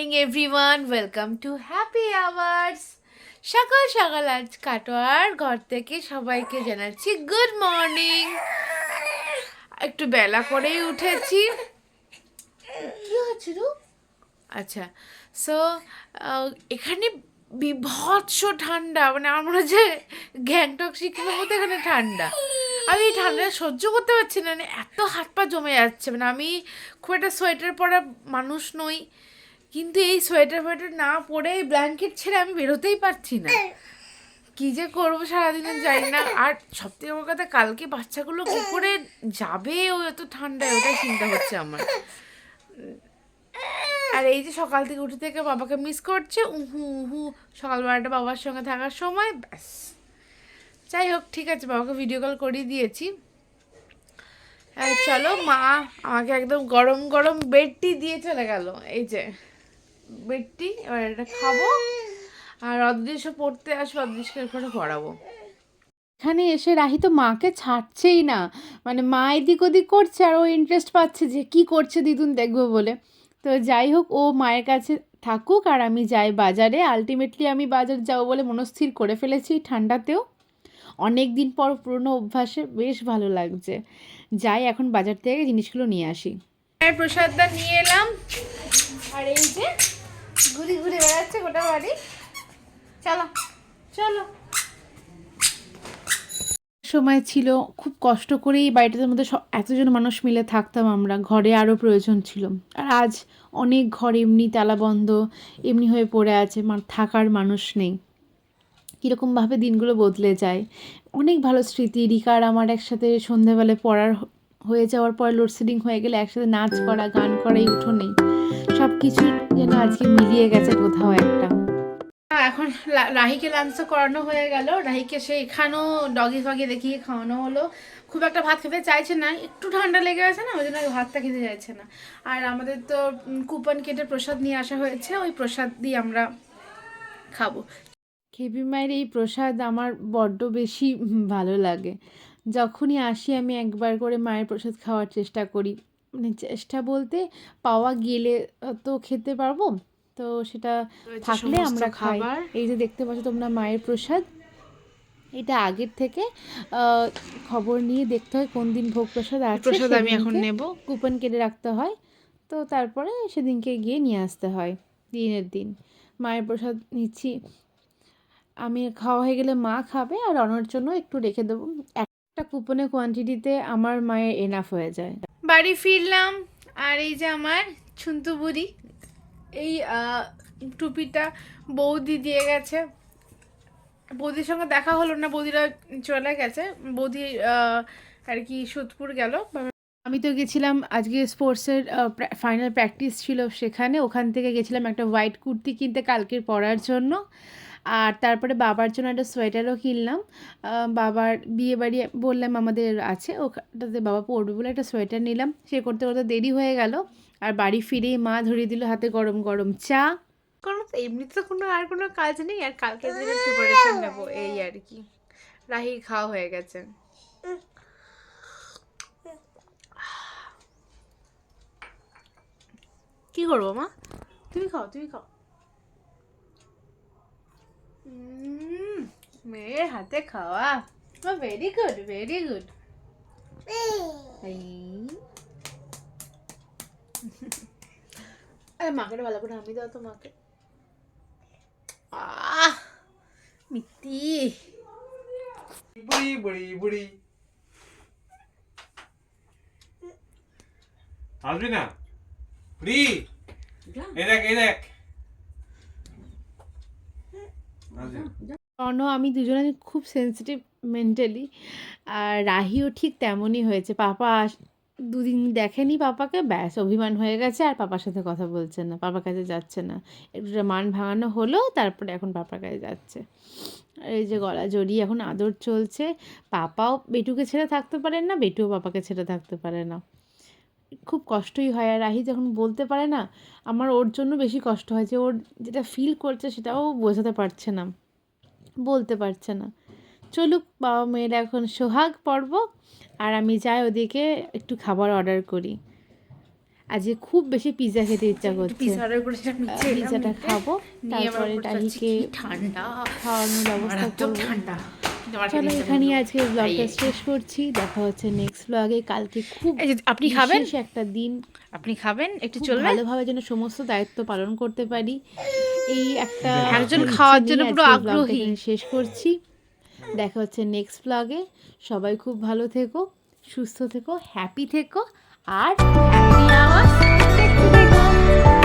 Everyone welcome to happy hours সকাল সকাল আজ কাটোয়ার ঘর থেকে সবাইকে জানাচ্ছি গুড মর্নিং একটু বেলা করেই উঠেছি। কি হচ্ছে রু আচ্ছা সো এখানে বিভৎস ঠান্ডা মানে আমার মনে হচ্ছে গ্যাংটক সিকিমের মধ্যে এখানে ঠান্ডা। আমি এই ঠান্ডাটা সহ্য করতে পারছি না মানে এত হাত পা জমে যাচ্ছে। মানে আমি খুব একটা সোয়েটার পরা মানুষ নই। কিন্তু এই সোয়েটার ফোয়েটার না পরে এই ব্ল্যাঙ্কেট ছেড়ে আমি বেরোতেই পারছি না। কি যে করব সারাদিনে জানি না। আর সব থেকে বড় কথা, কালকে বাচ্চাগুলো কি করে যাবে, ও এত ঠান্ডায়, ওটাই চিন্তা হচ্ছে আমার। আর এই যে সকাল থেকে উঠে থেকে বাবাকে মিস করছে, উহু উহু সকালবেলাটা বাবার সঙ্গে থাকার সময়, ব্যাস। যাই হোক, ঠিক আছে, বাবাকে ভিডিও কল করিয়ে দিয়েছি। চলো, মা আমাকে একদম গরম গরম বেডটি দিয়ে চলে গেল। এই যে। বেডটি এবার এটা খাব। আর অদৃশ্য পড়তে আসব অদৃশ্যকে করে পড়াবো। এখানে এসে রাহি তো মাকে ছাড়ছেই না। মানে মা এদিক ওদিক করছে আর ও ইন্টারেস্ট পাচ্ছে যে কি করছে দিদুন দেখব বলে। তো যাই হোক ও মায়ের কাছে থাকুক আর আমি যাই বাজারে। আলটিমেটলি আমি বাজার যাব বলে মনস্থির করে ফেলেছি ঠান্ডাতেও। অনেক দিন পর পুরনো অভ্যাসে বেশ ভালো লাগছে। যাই এখন বাজার থেকে জিনিসগুলো নিয়ে আসি। প্রসাদটা নিয়ে এলাম আর এই যে ঘুরে ঘুরে গোটা বাড়ি চলো। চলো। সময় ছিল, খুব কষ্ট করেই বাড়িটার মধ্যে এতজন মানুষ মিলে থাকতাম আমরা। ঘরে আরও প্রয়োজন ছিল। আর আজ অনেক ঘর এমনি তালাবন্ধ এমনি হয়ে পড়ে আছে থাকার মানুষ নেই। কীরকমভাবে দিনগুলো বদলে যায়। অনেক ভালো স্মৃতি। রিকার আমার একসাথে সন্ধেবেলায় পড়ার হয়ে যাওয়ার পর লোডশেডিং হয়ে গেলে একসাথে নাচ করা গান করা এই উঠোনেই সব কিছু যেন আজকে মিলিয়ে গেছে কোথাও একটা। এখন রাহিকে লাঞ্চ করানো হয়ে গেল। রাহিকে সে এখানেও ডগি ফগি দেখিয়ে খাওয়ানো হলো। খুব একটা ভাত খেতে চাইছে না একটু ঠান্ডা লেগে আছে না ওই জন্য ভাতটা খেতে চাইছে না। আর আমাদের তো কুপন কেটে প্রসাদ নিয়ে আসা হয়েছে ওই প্রসাদ দিয়ে আমরা খাব। খেপি মায়ের এই প্রসাদ আমার বড্ড বেশি ভালো লাগে। যখনই আসি আমি একবার করে মায়ের প্রসাদ খাওয়ার চেষ্টা করি। মানে চেষ্টা বলতে পাওয়া গেলে তো খেতে পারব। তো সেটা থাকলে আমরা খাই। এই যে দেখতে পাচ্ছ তোমরা মায়ের প্রসাদ। এটা আগের থেকে খবর নিয়ে দেখতে হয় কোন দিন ভোগ প্রসাদ আছে প্রসাদ আমি এখন নেব? কুপন কেটে রাখতে হয়। তো তারপরে সেদিনকে গিয়ে নিয়ে আসতে হয় দিনের দিন। মায়ের প্রসাদ নিচ্ছি। আমি খাওয়া হয়ে গেলে মা খাবে আর অনর জন্য একটু রেখে দেবো। একটা কুপনের কোয়ান্টিটিতে আমার মায়ের এনাফ হয়ে যায়। বাড়ি ফিরলাম আর এই যে আমার ছুন্তু বুড়ি এই টুপিটা বৌদি দিয়ে গেছে। বৌদির সঙ্গে দেখা হলো না বৌদিরা চলে গেছে। বৌদি আর কি সোদপুর গেল। আমি তো গেছিলাম আজকে স্পোর্টসের ফাইনাল প্র্যাকটিস ছিল সেখানে। ওখান থেকে গেছিলাম একটা হোয়াইট কুর্তি কিনতে কালকের পরার জন্য। আর তারপরে বাবার জন্য একটা সোয়েটারও কিনলাম। বাবার বিয়ে বাড়ি বললাম আমাদের আছে, ওখানটাতে বাবা পরবে বলে একটা সোয়েটার নিলাম। সে করতে করতে দেরি হয়ে গেল আর বাড়ি ফিরেই মা ধরিয়ে দিল হাতে গরম গরম চা। কোনো এমনিতে তো কোনো আর কোনো কাজ নেই, আর কালকে দিনে প্রিপারেশন নেব, এই আর কি। রাহি খাওয়া হয়ে গেছে। কি করব মা? তুমি খাও তুমি খাও। মেয়ের হাতে খাওয়া। ভেরি গুড ভেরি গুড আরে মাকে ভালো করে আমি দাও তো মাকে। মিত্তি বুড়ি বুড়ি বুড়ি। আসবি না? বুড়ি। এই দেখ এই দেখ। অন আমি দুজনে খুব সেন্সিটিভ মেন্টালি আর রাহিও ঠিক তেমনই হয়েছে। পাপা আস- দুদিন দেখেনি পাপাকে ব্যাস অভিমান হয়ে গেছে আর পাপার সাথে কথা বলছে না পাপার কাছে যাচ্ছে না। একটু মান ভাঙানো হলো তারপরে এখন পাপার কাছে যাচ্ছে। আর এই যে গলা জড়িয়ে এখন আদর চলছে পাপাও বেটুকে ছেড়ে থাকতে পারে না বেটুও পাপাকে ছেড়ে থাকতে পারে না। খুব কষ্টই হয়। আর রাহি যখন বলতে পারে না আমার ওর জন্য বেশি কষ্ট হয় যে ওর যেটা ফিল করছে সেটাও বোঝাতে পারছে না বলতে পারছে না। চলুক বাবা মেয়েরা এখন সোহাগ পর্ব আর আমি যাই ওদিকে একটু খাবার অর্ডার করি। আজকে খুব বেশি পিৎজা খেতে ইচ্ছা করছে। পিৎজাটা খাব তারপরে উপরে যাচ্ছি, টালিকে কি ঠান্ডা। খাওয়ানোর ব্যবস্থা করব। ঠান্ডা। চলো করল। আজকে ব্লগটা শেষ করছি। দেখা হচ্ছে নেক্সট ব্লগে কালকে খুব আপনি খাবেন? একটা দিন। আপনি খাবেন? একটু চলবে? ভালোভাবে যেন সমস্ত দায়িত্ব পালন করতে পারি। এই একটা একজন খাওয়ার জন্য পুরো আগ্রহী। শেষ করছি। দেখা হচ্ছে নেক্সট ব্লগে সবাই খুব ভালো থেকো সুস্থ থেকো হ্যাপি থেকো আর হ্যাপি থেকো।